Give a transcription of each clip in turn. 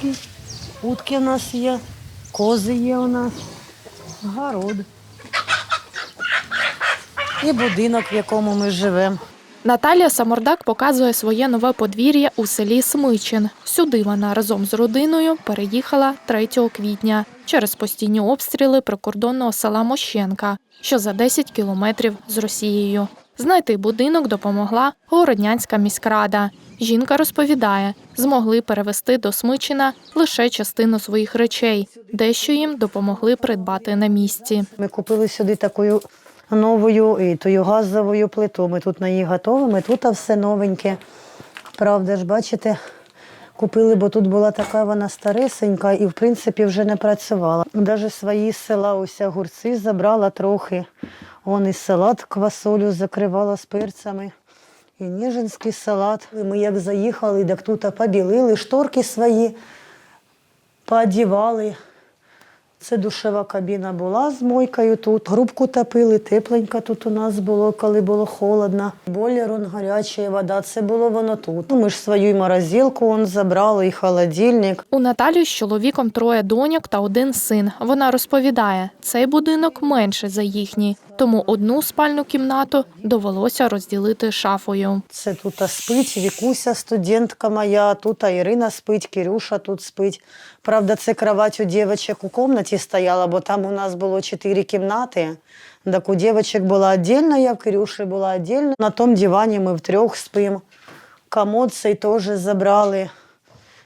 курки, утки у нас є, кози є у нас, город. І будинок, в якому ми живемо. Наталія Самордак показує своє нове подвір'я у селі Смичин. Сюди вона разом з родиною переїхала 3 квітня через постійні обстріли прикордонного села Мощенка, що за 10 кілометрів з Росією. Знайти будинок допомогла Городнянська міськрада. Жінка розповідає, змогли перевезти до Смичина лише частину своїх речей, дещо їм допомогли придбати на місці. Ми купили сюди таку новою і тою газовою плиту. Ми тут на її готовимо, тут все новеньке. Правда ж, бачите, купили, бо тут була така вона старесенька і, в принципі, вже не працювала. Навіть свої села ось огурці забрала трохи. Он і салат квасолю закривала з перцями. І ніжинський салат. Ми як заїхали, так тут побілили, шторки свої поодівали. Це душева кабіна була з мойкою тут. Грубку топили, тепленько тут у нас було, коли було холодно. Бойлер, он, гаряча вода, це було воно тут. Ну, ми ж свою й морозилку он забрали, і холодильник. У Наталі з чоловіком троє доньок та один син. Вона розповідає, цей будинок менше за їхній, тому одну спальну кімнату довелося розділити шафою. Це тут спить Вікуся, студентка моя, тут Ірина спить, Кирюша тут спить. Правда, це кровать у дівчаток у кімнаті стояла, бо там у нас було чотири кімнати. Так у дівчаток була віддільно, я в Кирюші була віддільно. На тому дивані ми втрьох спимо. Комод цей теж забрали.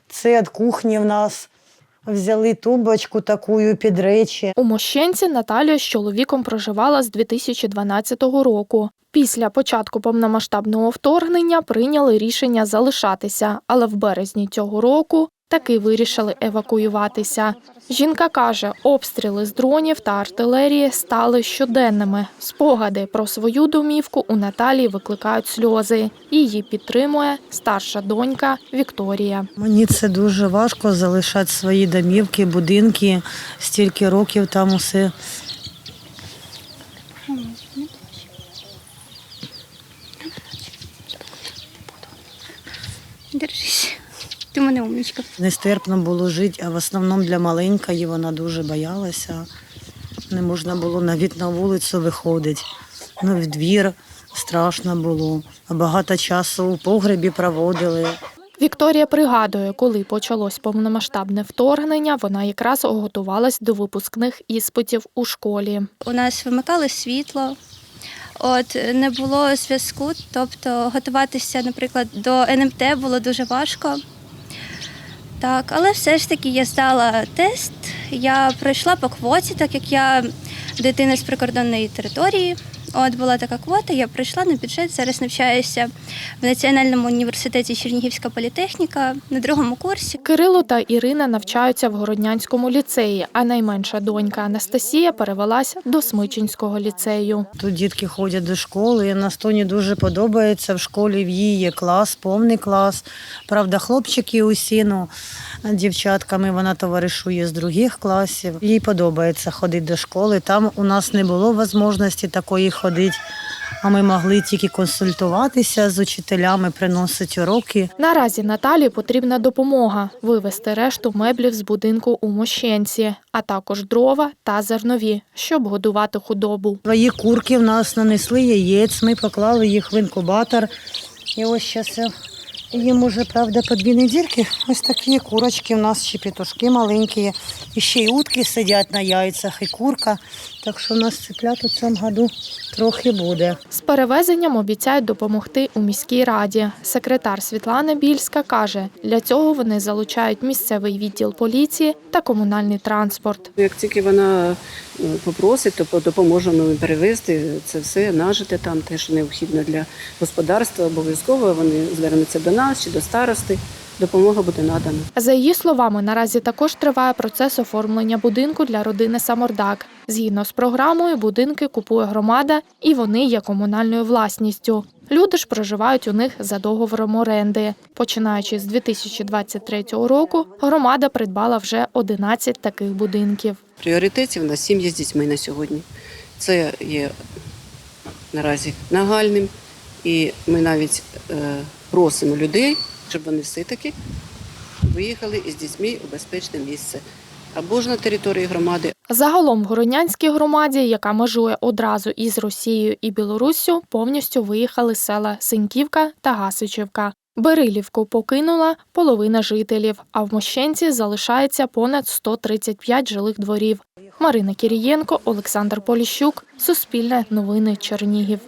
Це від кухні в нас. Взяли тумбочку таку під речі. У Мощенці Наталія з чоловіком проживала з 2012 року. Після початку повномасштабного вторгнення прийняли рішення залишатися, але в березні цього року таки вирішили евакуюватися. Жінка каже, обстріли з дронів та артилерії стали щоденними. Спогади про свою домівку у Наталії викликають сльози. Її підтримує старша донька Вікторія. Мені це дуже важко залишати свої домівки, будинки, стільки років там усе. Держись. Ти в мене умничка. Нестерпно було жити, а в основному для маленької вона дуже боялася. Не можна було навіть на вулицю виходити. Ну, в двір страшно було. А багато часу у погребі проводили. Вікторія пригадує, коли почалось повномасштабне вторгнення, вона якраз готувалась до випускних іспитів у школі. У нас вимикали світло. От не було зв'язку, тобто готуватися, наприклад, до НМТ було дуже важко. Так, але все ж таки я здала тест. Я пройшла по квоті, так як я дитина з прикордонної території. От була така квота, я прийшла на бюджет. Зараз навчаюся в Національному університеті Чернігівська політехніка на другому курсі. Кирило та Ірина навчаються в Городнянському ліцеї, а найменша донька Анастасія перевелась до Смичинського ліцею. Тут дітки ходять до школи. і Настоні дуже подобається. В школі в її є клас, повний клас. Правда, хлопчики усі, ну, дівчатками вона товаришує з других класів. Їй подобається ходити до школи. Там у нас не було можливості такої ходити. А ми могли тільки консультуватися з учителями, приносити уроки. Наразі Наталі потрібна допомога вивезти решту меблів з будинку у Мощенці, а також дрова та зернові, щоб годувати худобу. Свої курки в нас нанесли яєць, ми поклали їх в інкубатор. І ось зараз їм уже, правда, по дві недільки. Ось такі курочки у нас ще петушки маленькі. І ще й утки сидять на яйцях, і курка. Так що у нас цеплят у цьому году трохи буде. З перевезенням обіцяють допомогти у міській раді. Секретар Світлана Більська каже, для цього вони залучають місцевий відділ поліції та комунальний транспорт. Як тільки вона е, попросить, то по- допоможемо перевезти це все, нажити там, те, що необхідно для господарства. Обов'язково вони звернуться до нас чи до старости. Допомога буде надана. За її словами, наразі також триває процес оформлення будинку для родини Самордак. Згідно з програмою, будинки купує громада і вони є комунальною власністю. Люди ж проживають у них за договором оренди. Починаючи з 2023 року, громада придбала вже 11 таких будинків. Пріоритетів у нас сім'ї з дітьми на сьогодні. Це є наразі нагальним, і ми навіть е, просимо людей, щоб вони все-таки виїхали із дітьми у безпечне місце або ж на території громади, Загалом в Городнянській громаді, яка межує одразу із Росією і Білоруссю, повністю виїхали села Синьківка та Гасичівка. Берилівку покинула половина жителів, а в Мощенці залишається понад 135 жилих дворів. Марина Кірієнко, Олександр Поліщук, Суспільне новини Чернігів.